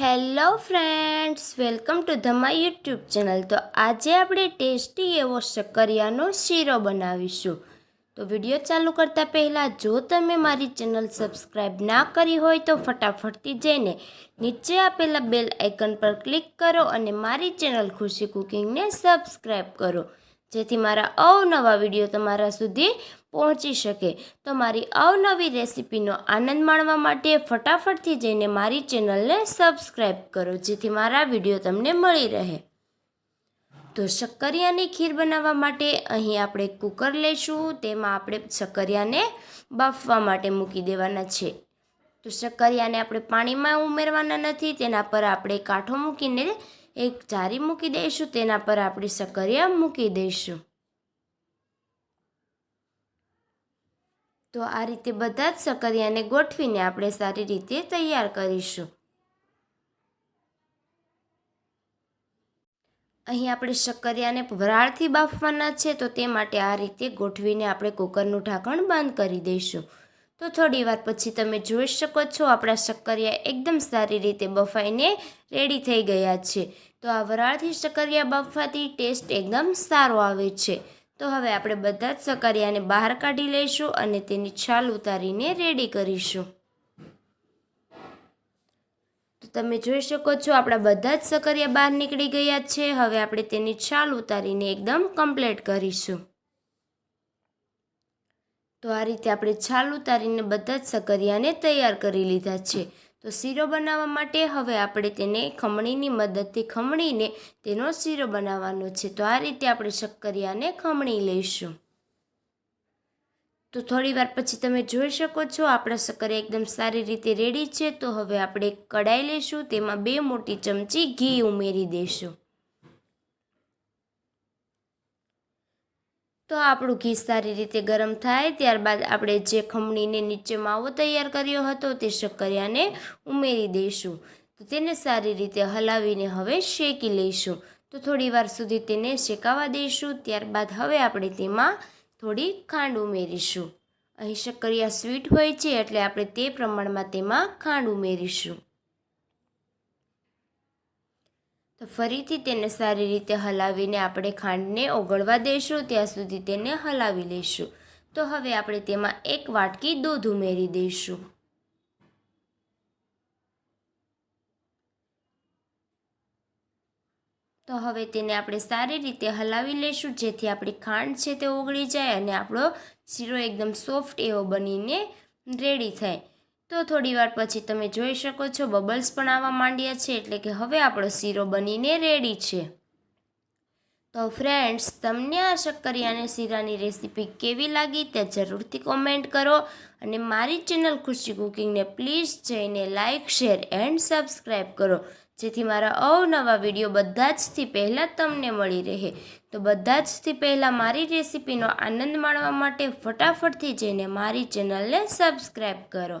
Hello friends, welcome to the my YouTube channel. તો આજે આપણે ટેસ્ટી એવો શક્કરિયાનો શીરો બનાવીશું. તો વીડિયો ચાલુ કરતાં પહેલાં જો તમે મારી ચેનલ સબસ્ક્રાઈબ ના કરી હોય તો ફટાફટથી જઈને નીચે આપેલા બેલ આઇકન પર ક્લિક કરો અને મારી ચેનલ ખુશી કુકિંગને સબસ્ક્રાઈબ કરો. જેથી મારા અવનવા વીડિયો તમારા સુધી પહોંચી શકે. તો મારી અવનવી રેસિપીનો આનંદ માણવા માટે ફટાફટથી જઈને મારી ચેનલને સબસ્ક્રાઈબ કરો, જેથી મારા વીડિયો તમને મળી રહે. તો શક્કરિયાની ખીર બનાવવા માટે અહીં આપણે કુકર લઈશું, તેમાં આપણે શક્કરિયાને બાફવા માટે મૂકી દેવાના છે. તો શક્કરિયાને આપણે પાણીમાં ઉમેરવાના નથી, તેના પર આપણે કાંઠો મૂકીને એક જારી મૂકી દઈશું, તેના પર આપણે સકરિયા મૂકી દઈશું. તો આ રીતે બધા જ સકરિયાને ગોઠવીને આપણે સારી રીતે તૈયાર કરીશું. અહીં આપણે શક્કરિયાને વરાળથી બાફવાના છે, તો તે માટે આ રીતે ગોઠવીને આપણે કુકરનું ઢાંકણ બંધ કરી દઈશું. તો થોડી વાર પછી તમે જોઈ શકો છો, આપણા શક્કરિયા એકદમ સારી રીતે બફાઈને રેડી થઈ ગયા છે. તો આ વરાળથી શક્કરિયા બફવાથી ટેસ્ટ એકદમ સારો આવે છે. તો હવે આપણે બધા જ શક્કરિયાને બહાર કાઢી લઈશું અને તેની છાલ ઉતારીને રેડી કરીશું. તો તમે જોઈ શકો છો, આપણા બધા જ સકરિયા બહાર નીકળી ગયા છે. હવે આપણે તેની છાલ ઉતારીને એકદમ કમ્પ્લીટ કરીશું. તો આ રીતે આપણે છાલ ઉતારીને બધા જ સકરિયાને તૈયાર કરી લીધા છે. તો શીરો બનાવવા માટે હવે આપણે તેને ખમણીની મદદથી ખમણીને તેનો શીરો બનાવવાનો છે. તો આ રીતે આપણે શક્કરિયાને ખમણી લઈશું. તો થોડી વાર પછી તમે જોઈ શકો છો આપણા શક્કરિયા એકદમ સારી રીતે રેડી છે. તો હવે આપણે કડાઈ લઈશું. તેમાં બે મોટી ચમચી ઘી ઉમેરી દઈશું. તો આપણું ઘી સારી રીતે ગરમ થાય, ત્યારબાદ આપણે જે ખમણીને નીચે માવો તૈયાર કર્યો હતો તે શક્કરિયાને ઉમેરી દઈશું. તો તેને સારી રીતે હલાવીને હવે શેકી લઈશું. તો થોડી વાર સુધી તેને શેકાવા દઈશું, ત્યારબાદ હવે આપણે તેમાં થોડી ખાંડ ઉમેરીશું. અહીં શક્કરિયા સ્વીટ હોય છે, એટલે આપણે તે પ્રમાણમાં તેમાં ખાંડ ઉમેરીશું. તો ફરીથી તેને સારી રીતે હલાવીને આપણે ખાંડને ઓગળવા દઈશું ત્યાં સુધી તેને હલાવી લઈશું. તો હવે આપણે તેમાં એક વાટકી દૂધ ઉમેરી દઈશું. તો હવે તેને આપણે સારી રીતે હલાવી લઈશું, જેથી આપણી ખાંડ છે તે ઓગળી જાય અને આપણો શીરો એકદમ સોફ્ટ એવો બનીને રેડી થાય. તો થોડી વાર પછી તમે જોઈ શકો છો, બબલ્સ પણ આવવા માંડ્યા છે, એટલે કે હવે આપણો શીરો બનીને રેડી છે. તો ફ્રેન્ડ્સ, તમને આ શક્કરિયાને શીરાની રેસીપી કેવી લાગી તે જરૂરથી કોમેન્ટ કરો અને મારી ચેનલ ખુશી કુકિંગને પ્લીઝ જઈને લાઇક શેર એન્ડ સબસ્ક્રાઈબ કરો, જેથી મારા અવનવા વીડિયો બધા જથી પહેલાં તમને મળી રહે. તો બધા જથી પહેલાં મારી રેસીપીનો આનંદ માણવા માટે ફટાફટથી જઈને મારી ચેનલને સબસ્ક્રાઈબ કરો.